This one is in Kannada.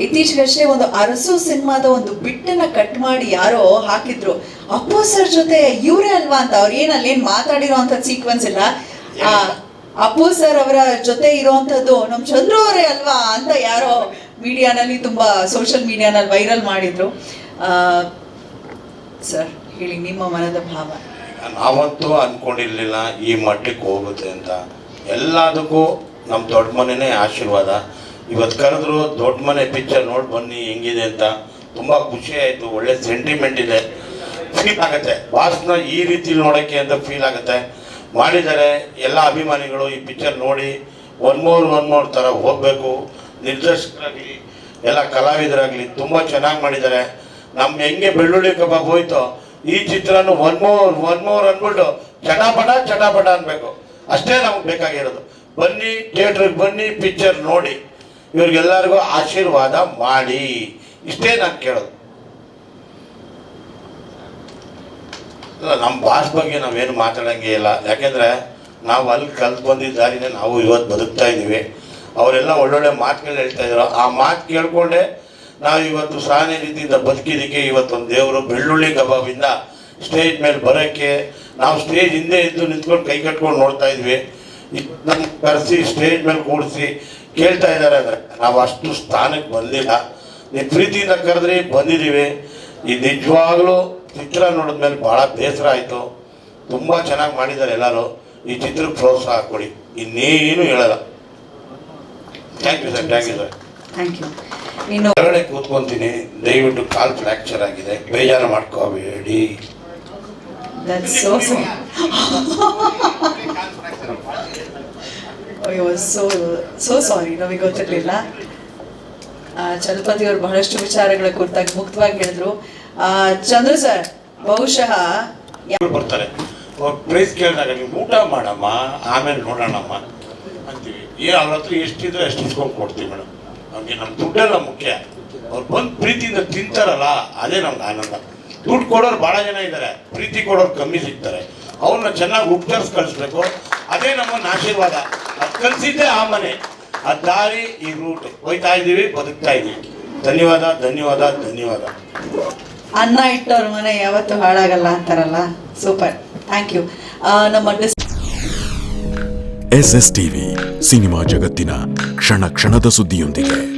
ಇತ್ತೀಚೆಗಷ್ಟೇ ಒಂದು ಅರಸು ಸಿನಿಮಾದ ಒಂದು ಬಿಟ್ಟನ್ನ ಕಟ್ ಮಾಡಿ ಯಾರೋ ಹಾಕಿದ್ರು. ಅಪ್ಪು ಸರ್ ಜೊತೆ ಇವರೇ ಅಲ್ವಾ ಅಂತ ಅವ್ರು ಏನ್ ಮಾತಾಡಿರೋ ಅಂತ ಸೀಕ್ವೆನ್ಸ್ ಇಲ್ಲ. ಆ, ಅಪ್ಪು ಸರ್ ಅವರ ಜೊತೆ ಇರೋವಂಥದ್ದು ನಮ್ ಚಂದ್ರು ಅವರೇ ಅಲ್ವಾ ಅಂತ ಯಾರೋ ಮೀಡಿಯಾನಲ್ಲಿ ತುಂಬಾ ಸೋಷಿಯಲ್ ಮೀಡಿಯಾನಲ್ಲಿ ವೈರಲ್ ಮಾಡಿದ್ರು. ಸರ್ ಹೇಳಿ ನಿಮ್ಮ ಮನದ ಭಾವ. ನಾವಂತೂ ಅನ್ಕೊಂಡಿರ್ಲಿಲ್ಲ ಈ ಮಟ್ಟಕ್ಕೆ ಹೋಗುತ್ತೆ ಅಂತ. ಎಲ್ಲದಕ್ಕೂ ನಮ್ಮ ದೊಡ್ಡ ಮನೆನೇ ಆಶೀರ್ವಾದ. ಇವತ್ತು ಕರೆದ್ರು ದೊಡ್ಡ ಮನೆ ಪಿಕ್ಚರ್ ನೋಡಿ ಬನ್ನಿ, ಹೆಂಗಿದೆ ಅಂತ. ತುಂಬ ಖುಷಿ ಆಯಿತು, ಒಳ್ಳೆ ಸೆಂಟಿಮೆಂಟ್ ಇದೆ. ಫೀಲ್ ಆಗುತ್ತೆ. ಬಾಸ್ನ ಈ ರೀತಿ ನೋಡೋಕ್ಕೆ ಅಂತ ಫೀಲ್ ಆಗುತ್ತೆ. ಮಾಡಿದ್ದಾರೆ ಎಲ್ಲ ಅಭಿಮಾನಿಗಳು ಈ ಪಿಕ್ಚರ್ ನೋಡಿ ಒನ್ ಮೋರ್ ಒನ್ ಮೋರ್ ಥರ ಹೋಗಬೇಕು. ನಿರ್ದೇಶಕರಾಗಲಿ, ಎಲ್ಲ ಕಲಾವಿದರಾಗಲಿ ತುಂಬ ಚೆನ್ನಾಗಿ ಮಾಡಿದ್ದಾರೆ. ನಮ್ಮ ಹೆಂಗೆ ಬೆಳ್ಳುಳ್ಳಿ ಕಬಾಬ್ ಹೋಯ್ತೋ, ಈ ಚಿತ್ರನು ಒನ್ ಮೋರ್ ಒನ್ ಮೋರ್ ಅಂದ್ಬಿಟ್ಟು ಚಟಾಪಟ ಚಟಾಪಟ ಅನ್ಬೇಕು. ಅಷ್ಟೇ ನಮ್ಗೆ ಬೇಕಾಗಿರೋದು. ಬನ್ನಿ ಥಿಯೇಟ್ರಿಗೆ ಬನ್ನಿ ಪಿಕ್ಚರ್ ನೋಡಿ. ಇವ್ರಿಗೆಲ್ಲರಿಗೂ ಆಶೀರ್ವಾದ ಮಾಡಿ. ಇಷ್ಟೇ ನಾನು ಕೇಳೋದು ನಮ್ಮ ಭಾಷೆ ಬಗ್ಗೆ ನಾವೇನು ಮಾತಾಡಂಗೆ ಇಲ್ಲ. ಯಾಕೆಂದರೆ ನಾವು ಅಲ್ಲಿ ಕಲ್ತು ಬಂದಿದ್ದ ದಾರಿನೇ ನಾವು ಇವತ್ತು ಬದುಕ್ತಾ ಇದ್ದೀವಿ ಅವರೆಲ್ಲ ಒಳ್ಳೊಳ್ಳೆ ಮಾತುಗಳು ಹೇಳ್ತಾ ಇದ್ರು. ಆ ಮಾತು ಕೇಳ್ಕೊಂಡೆ ನಾವು ಇವತ್ತು ಸಾನೆ ರೀತಿಯಿಂದ ಬದುಕಿದ್ದಕ್ಕೆ ಇವತ್ತೊಂದು ದೇವರು ಬೆಳ್ಳುಳ್ಳಿ ಕಬಾಬಿಂದ ಸ್ಟೇಜ್ ಮೇಲೆ ಬರೋಕ್ಕೆ ನಾವು ಸ್ಟೇಜ್ ಹಿಂದೆ ಇದ್ದು ನಿಂತ್ಕೊಂಡು ಕೈ ಕಟ್ಕೊಂಡು ನೋಡ್ತಾ ಇದ್ವಿ. ನಮ್ಮ ಕರೆಸಿ ಸ್ಟೇಜ್ ಮೇಲೆ ಕೂಡಿಸಿ ಕೇಳ್ತಾ ಇದ್ದಾರೆ ಅಂದ್ರೆ ನಾವು ಅಷ್ಟು ಸ್ಥಾನಕ್ಕೆ ಬಂದಿಲ್ಲ. ನೀವು ಪ್ರೀತಿಯಿಂದ ಕರೆದ್ರಿ ಬಂದಿದ್ದೀವಿ ಈ ನಿಜವಾಗ್ಲೂ ಚಿತ್ರ ನೋಡಿದ್ಮೇಲೆ ಭಾಳ ಬೇಸರ ಆಯಿತು. ತುಂಬ ಚೆನ್ನಾಗಿ ಮಾಡಿದ್ದಾರೆ ಎಲ್ಲರೂ. ಈ ಚಿತ್ರಕ್ಕೆ ಪ್ರೋತ್ಸಾಹ ಕೊಡಿ. ಇನ್ನೇನು ಹೇಳಲ್ಲ. Thank you sir thank you sir thank you ನೀನು ಹೊರಗಡೆ ಕೂತ್ಕೊಂತೀನಿ. ದಯವಿಟ್ಟು ಕಾಲ್ ಫ್ರ್ಯಾಕ್ಚರ್ ಆಗಿದೆ. ಬೇಜಾರು ಮಾಡ್ಕೋಬೇಡಿ. ಅಯ್ಯೋ ಸೋ ಸೋ ಸಾರಿ ನಮಗೆ ಗೊತ್ತಿರಲಿಲ್ಲ. ಚಲಪತಿ ಅವರು ಬಹಳಷ್ಟು ವಿಚಾರಗಳ ಕುರಿತಾಗಿ ಮುಕ್ತವಾಗಿ ಹೇಳಿದ್ರು. ಚಂದ್ರು ಸರ್, ಬಹುಶಃ ಬರ್ತಾರೆ. ಪ್ರೈಸ್ ಕೇಳಿದಾಗ ನೀವು ಊಟ ಮಾಡಮ್ಮ, ಆಮೇಲೆ ನೋಡೋಣಮ್ಮ ಅಂತೀವಿ. ಏ, ಅವ್ರ ಹತ್ರ ಎಷ್ಟಿದ್ರೆ ಅಷ್ಟು ಇಸ್ಕೊಂಡು ಕೊಡ್ತೀವಿ ಮೇಡಮ್. ಅವ್ರಿಗೆ ನಮ್ಮ ದುಡ್ಡೆಲ್ಲ ಮುಖ್ಯ. ಅವ್ರು ಬಂದು ಪ್ರೀತಿಯಿಂದ ತಿಂತಾರಲ್ಲ, ಅದೇ ನಮ್ಗೆ ಆನಂದ. ದುಡ್ಡು ಕೊಡೋರು ಭಾಳ ಜನ ಇದ್ದಾರೆ ಪ್ರೀತಿ ಕೊಡೋರು ಕಮ್ಮಿ ಸಿಗ್ತಾರೆ. ಅವ್ರನ್ನ ಚೆನ್ನಾಗಿ ಉಪಚರಿಸಿ ಕಳಿಸ್ಬೇಕು. ಅದೇ ನಮ್ಮನ್ನ ಆಶೀರ್ವಾದ. ಅದು ಕಲಿಸಿದ್ದೆ ಆ ಮನೆ. ಆ ದಾರಿ ಈ ರೂಟ್ ಹೋಯ್ತಾ ಇದ್ದೀವಿ ಬದುಕ್ತಾ ಇದ್ದೀವಿ. ಧನ್ಯವಾದ ಧನ್ಯವಾದ ಧನ್ಯವಾದ. ಅನ್ನ ಇಟ್ಟವ್ರ ಮನೆ ಯಾವತ್ತು ಹಾಳಾಗಲ್ಲ ಅಂತಾರಲ್ಲ? ಸೂಪರ್ ಥ್ಯಾಂಕ್ ಯು ನಮ್ಮ ಎಸ್ ಎಸ್ ಟಿವಿ ಸಿನಿಮಾ ಜಗತ್ತಿನ ಕ್ಷಣ ಕ್ಷಣದ ಸುದ್ದಿಯೊಂದಿಗೆ.